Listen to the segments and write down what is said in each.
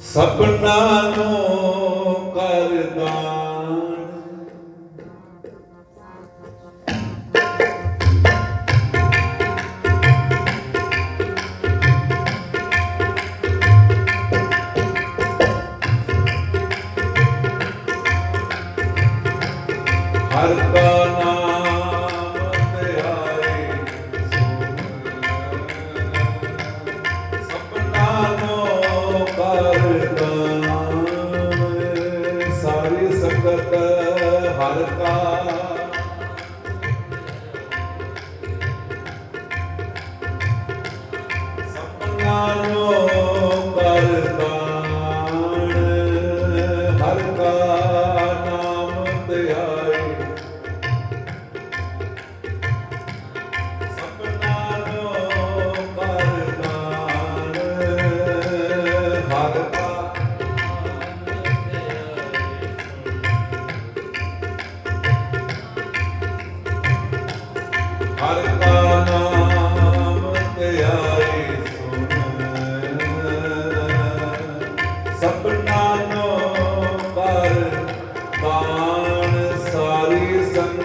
ਸਪਨਾ ਨੂੰ ਕਰਦਾ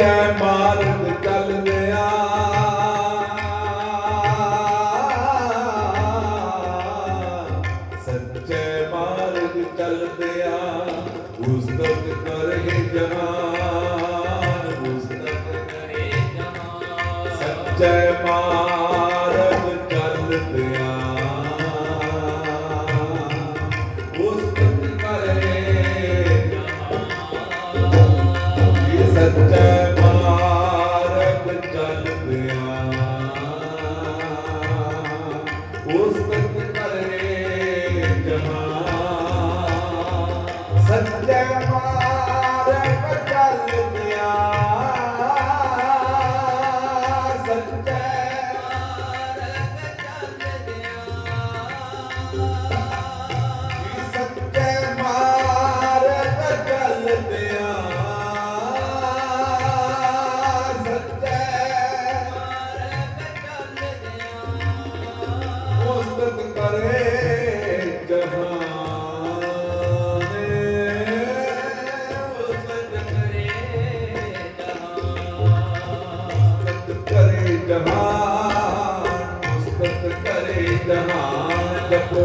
ਕੈ ਮਾਰ ਨਿਕਲ ਗਿਆ ਸੱਚੇ ਮਾਰਗ ਚੱਲ ਗਿਆ ਉਸ ਤੱਕ ਕਰੇ ਜਹਾਨ जहान मुस्तक करे जहान जपो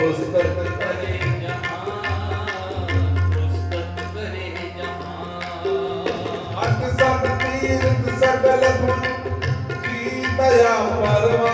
मुस्तक करे जहान मुस्तक करे जहान अत सत तीर्थ सकल गुण की दया परवा